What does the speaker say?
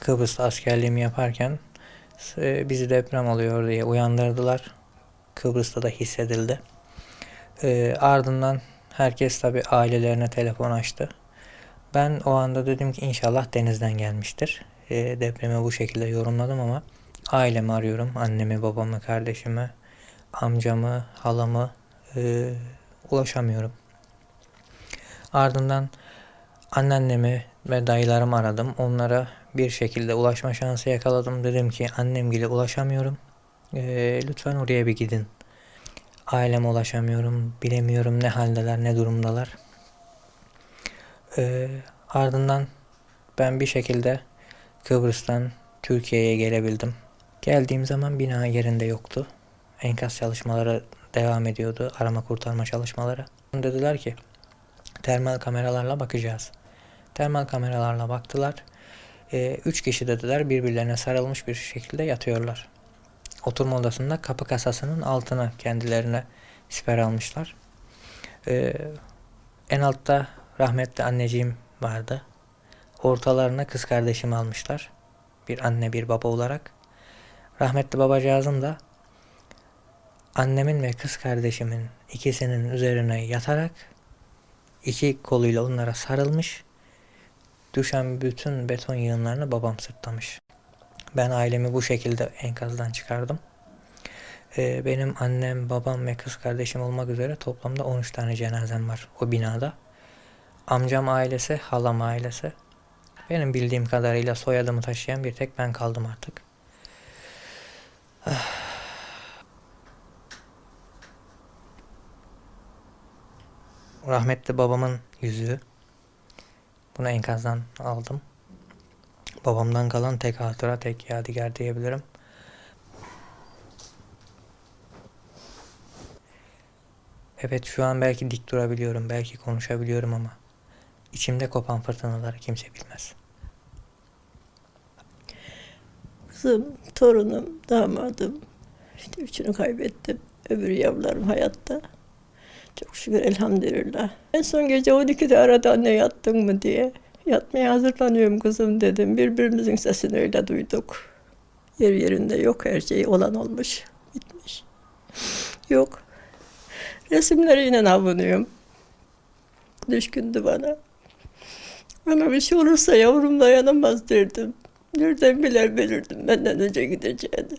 Kıbrıs'ta askerliğimi yaparken e, bizi deprem oluyor diye uyandırdılar. Kıbrıs'ta da hissedildi. E, ardından herkes tabi ailelerine telefon açtı. Ben o anda dedim ki inşallah denizden gelmiştir. E, depremi bu şekilde yorumladım ama ailemi arıyorum. Annemi, babamı, kardeşimi, amcamı, halamı ulaşamıyorum. Ardından anneannemi ve dayılarımı aradım. Onlara bir şekilde ulaşma şansı yakaladım. Dedim ki annemgile ulaşamıyorum. E, lütfen oraya bir gidin. Aileme ulaşamıyorum. Bilemiyorum ne haldeler, ne durumdalar. E, ardından ben bir şekilde Kıbrıs'tan Türkiye'ye gelebildim. Geldiğim zaman bina yerinde yoktu. Enkaz çalışmaları devam ediyordu. Arama kurtarma çalışmaları. Dediler ki termal kameralarla bakacağız. Termal kameralarla baktılar. Ee, üç kişi dediler birbirlerine sarılmış bir şekilde yatıyorlar. Oturma odasında kapı kasasının altına kendilerine siper almışlar. Ee, en altta rahmetli anneciğim vardı. Ortalarına kız kardeşimi almışlar. Bir anne bir baba olarak. Rahmetli babacığızım da annemin ve kız kardeşimin ikisinin üzerine yatarak iki koluyla onlara sarılmış. Düşen bütün beton yığınlarını babam sırtlamış. Ben ailemi bu şekilde enkazdan çıkardım. Ee, benim annem, babam ve kız kardeşim olmak üzere toplamda 13 tane cenazem var o binada. Amcam ailesi, halam ailesi. Benim bildiğim kadarıyla soyadımı taşıyan bir tek ben kaldım artık. Rahmetli babamın yüzüğü. Bunu enkazdan aldım. Babamdan kalan tek hatıra, tek yadigar diyebilirim. Evet şu an belki dik durabiliyorum, belki konuşabiliyorum ama içimde kopan fırtınaları kimse bilmez. Kızım, torunum, damadım. İşte üçünü kaybettim. Öbür yavrularım hayatta. Çok şükür elhamdülillah. En son gece 12'de aradı anne yattın mı diye. Yatmaya hazırlanıyorum kızım dedim. Birbirimizin sesini öyle duyduk. Yer yerinde yok her şey olan olmuş. Bitmiş. Yok. Resimleriyle avunuyorum. Düşkündü bana. Bana bir şey olursa yavrum dayanamaz derdim. Nereden biler bilirdim benden önce gideceğini.